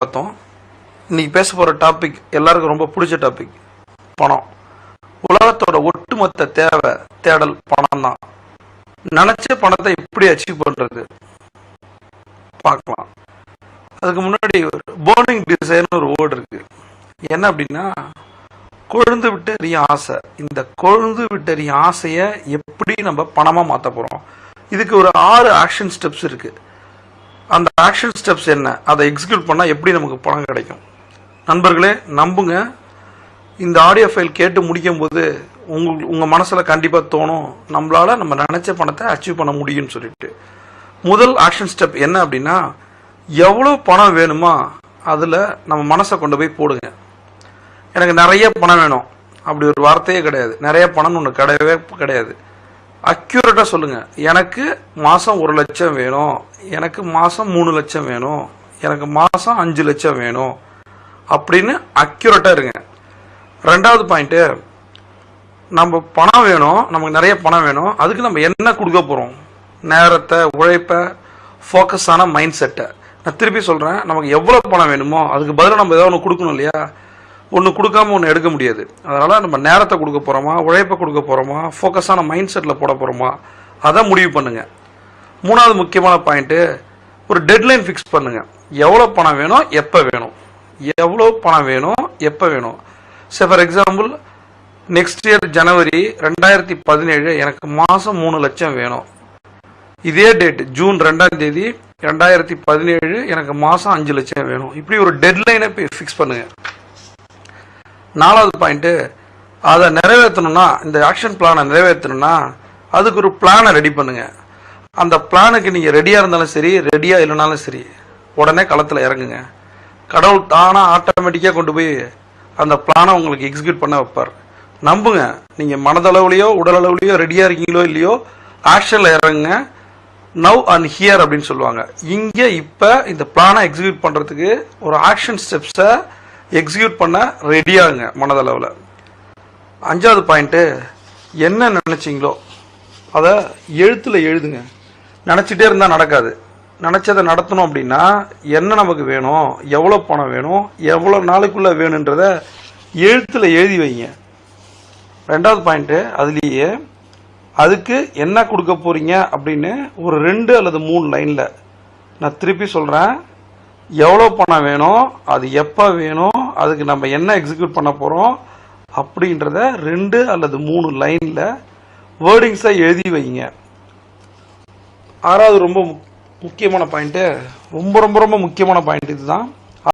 பார்த்தோம். இன்னைக்கு பேச போகிற டாபிக் எல்லாருக்கும் ரொம்ப பிடிச்ச டாபிக் பணம். உலகத்தோட ஒட்டுமொத்த தேவை தேடல் பணம் தான் நினச்ச பணத்தை எப்படி அச்சீவ் பண்ணுறது பார்க்கலாம். அதுக்கு முன்னாடி ஒரு பேர்னிங் டிசைன் ஒரு வேர்டு இருக்கு. என்ன அப்படின்னா கொழுந்து விட்டறிய ஆசை. இந்த கொழுந்து விட்டறிய ஆசையை எப்படி நம்ம பணமாக மாற்ற போகிறோம் இதுக்கு ஒரு ஆறு ஆக்ஷன் ஸ்டெப்ஸ் இருக்கு. அந்த ஆக்ஷன் ஸ்டெப்ஸ் என்ன? அதை எக்ஸிக்யூட் பண்ணால் எப்படி நமக்கு பணம் கிடைக்கும்? நண்பர்களே நம்புங்க. இந்த ஆடியோ ஃபைல் கேட்டு முடிக்கும் போது உங்கள் உங்கள் மனசில் கண்டிப்பாக தோணும் நம்மளால் நம்ம நினச்ச பணத்தை அச்சீவ் பண்ண முடியும்னு சொல்லிட்டு. முதல் ஆக்ஷன் ஸ்டெப் என்ன அப்படின்னா எவ்வளோ பணம் வேணுமோ அதில் நம்ம மனசை கொண்டு போய் போடுங்க. எனக்கு நிறைய பணம் வேணும். அப்படி ஒரு வார்த்தையே கிடையாது. நிறைய பணம்னு ஒன்று கிடையவே கிடையாது. அக்யூரேட்டாக சொல்லுங்கள் எனக்கு மாதம் ஒரு லட்சம் வேணும். எனக்கு மாதம் மூணு லட்சம் வேணும். எனக்கு மாதம் அஞ்சு லட்சம் வேணும். அப்படின்னு அக்யூரேட்டாக இருங்க. ரெண்டாவது பாயிண்ட்டு நம்ம பணம் வேணும். நமக்கு நிறைய பணம் வேணும். அதுக்கு நம்ம என்ன கொடுக்க போகிறோம் நேரத்தை உழைப்பை ஃபோக்கஸான மைண்ட் செட்டை நான் திருப்பி சொல்கிறேன் நமக்கு எவ்வளோ பணம் வேணுமோ அதுக்கு பதிலாக நம்ம ஏதாவது ஒன்று கொடுக்கணும் இல்லையா? ஒன்று கொடுக்காம ஒன்று எடுக்க முடியாது. அதனால் நம்ம நேரத்தை கொடுக்க போகிறோமா உழைப்பை கொடுக்க போகிறோமா ஃபோக்கஸான மைண்ட் செட்டில் போட போகிறோமா அதை முடிவு பண்ணுங்கள் மூணாவது முக்கியமான பாயிண்ட்டு ஒரு டெட்லைன் ஃபிக்ஸ் பண்ணுங்கள் எவ்வளோ பணம் வேணும் எப்போ வேணும். எவ்வளோ பணம் வேணும் எப்போ வேணும். சரி ஃபார் எக்ஸாம்பிள் நெக்ஸ்ட் இயர் ஜனவரி ரெண்டாயிரத்தி பதினேழு எனக்கு மாதம் மூணு லட்சம் வேணும். இதே டேட் ஜூன் ரெண்டாம் தேதி ரெண்டாயிரத்தி பதினேழு எனக்கு மாதம் அஞ்சு லட்சம் வேணும். இப்படி ஒரு டெட்லைனை ஃபிக்ஸ் பண்ணுங்கள் நாலாவது பாயிண்ட்டு அதை நிறைவேற்றணும்னா இந்த ஆக்ஷன் பிளானை நிறைவேற்றணும்னா அதுக்கு ஒரு பிளானை ரெடி பண்ணுங்கள் அந்த பிளானுக்கு நீங்கள் ரெடியாக இருந்தாலும் சரி ரெடியாக இல்லைனாலும் சரி உடனே களத்தில் இறங்குங்க. கடவுள் தானாக ஆட்டோமேட்டிக்காக கொண்டு போய் அந்த பிளானை உங்களுக்கு எக்ஸிக்யூட் பண்ண வைப்பார். நம்புங்க நீங்கள் மனதளவுலையோ உடலளவுலையோ ரெடியாக இருக்கீங்களோ இல்லையோ ஆக்ஷனில் இறங்குங்க. நவ் அண்ட் ஹியர் அப்படின்னு சொல்லுவாங்க. இங்கே இப்போ இந்த பிளானை எக்ஸிக்யூட் பண்ணுறதுக்கு ஒரு ஆக்ஷன் ஸ்டெப்ஸை எக்ஸிக்யூட் பண்ண ரெடியாகுங்க மனதளவில். அஞ்சாவது பாயிண்ட்டு என்ன நினச்சிங்களோ அதை எழுத்தில் எழுதுங்க. நினச்சிட்டே இருந்தால் நடக்காது. நினச்சதை நடத்தணும் அப்படின்னா என்ன நமக்கு வேணும் எவ்வளோ பணம் வேணும் எவ்வளோ நாளுக்குள்ளே வேணுன்றத எழுத்தில் எழுதி வைங்க. ரெண்டாவது பாயிண்ட்டு அதுலேயே அதுக்கு என்ன கொடுக்க போறீங்க அப்படின்னு ஒரு ரெண்டு அல்லது மூணு லைனில் நான் திருப்பி சொல்கிறேன் எவ்வளோ பணம் வேணும் அது எப்போ வேணும் அதுக்கு நம்ம என்ன எக்ஸிக்யூட் பண்ண போகிறோம் அப்படின்றத ரெண்டு அல்லது மூணு லைனில் வேர்டிங்ஸை எழுதி வைங்க. ஆறாவது ரொம்ப முக்கியமான பாயிண்ட்டு ரொம்ப ரொம்ப ரொம்ப முக்கியமான பாயிண்ட் இதுதான்.